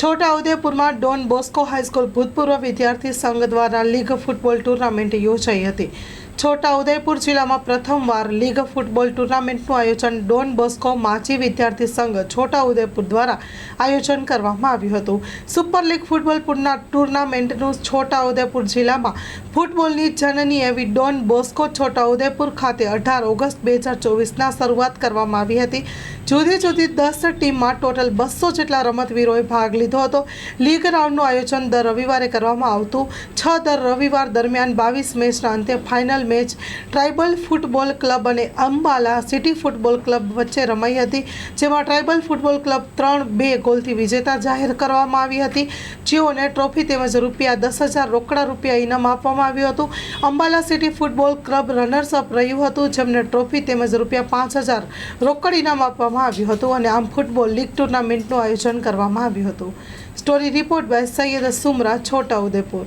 છોટાઉદેપુરમાં Don Bosco high school ભૂતપૂર્વ વિદ્યાર્થી સંઘ દ્વારા લીગ ફૂટબોલ ટુર્નામેન્ટ યોજાઈ હતી. છોટાઉદેપુર જિલ્લામાં પ્રથમવાર લીગ ફૂટબોલ ટુર્નામેન્ટનું આયોજન ડોન બોસ્કો માજી વિદ્યાર્થી સંઘ છોટા ઉદયપુર દ્વારા આયોજન કરવામાં આવ્યું હતું. સુપર લીગ ફૂટબોલ ટુર્નામેન્ટનું ટુર્નામેન્ટનું છોટાઉદેપુર જિલ્લામાં ફૂટબોલની જનની એવી ડોન બોસ્કો છોટા ઉદયપુર ખાતે અઢાર ઓગસ્ટ બે હજાર ચોવીસના શરૂઆત કરવામાં આવી હતી. જુદી જુદી દસ ટીમમાં ટોટલ બસો જેટલા રમતવીરોએ ભાગ લીધો હતો. લીગ રાઉન્ડનું આયોજન દર રવિવારે કરવામાં આવતું. છ દર રવિવાર દરમિયાન બાવીસ મેચના અંતે final match tribal football club અને અંબાલા સિટી ફૂટબોલ ક્લબ વચ્ચે રમાઈ હતી, જેમાં ટ્રાઇબલ ફૂટબોલ ક્લબ ત્રણ બે ગોલથી વિજેતા જાહેર કરવામાં આવી હતી. જેઓને ટ્રોફી તેમજ રૂપિયા દસ હજાર રોકડા રૂપિયા ઇનામ આપવામાં આવ્યું હતું. Ambala city football club runners up રહ્યું હતું, જેમને ટ્રોફી તેમજ રૂપિયા પાંચ હજાર રોકડ ઇનામ આપવામાં આવ્યું હતું અને આમ ફૂટબોલ લીગ ટુર્નામેન્ટનું આયોજન કરવામાં આવ્યું હતું. Story report by Saiyed Sumra Chhota Udepur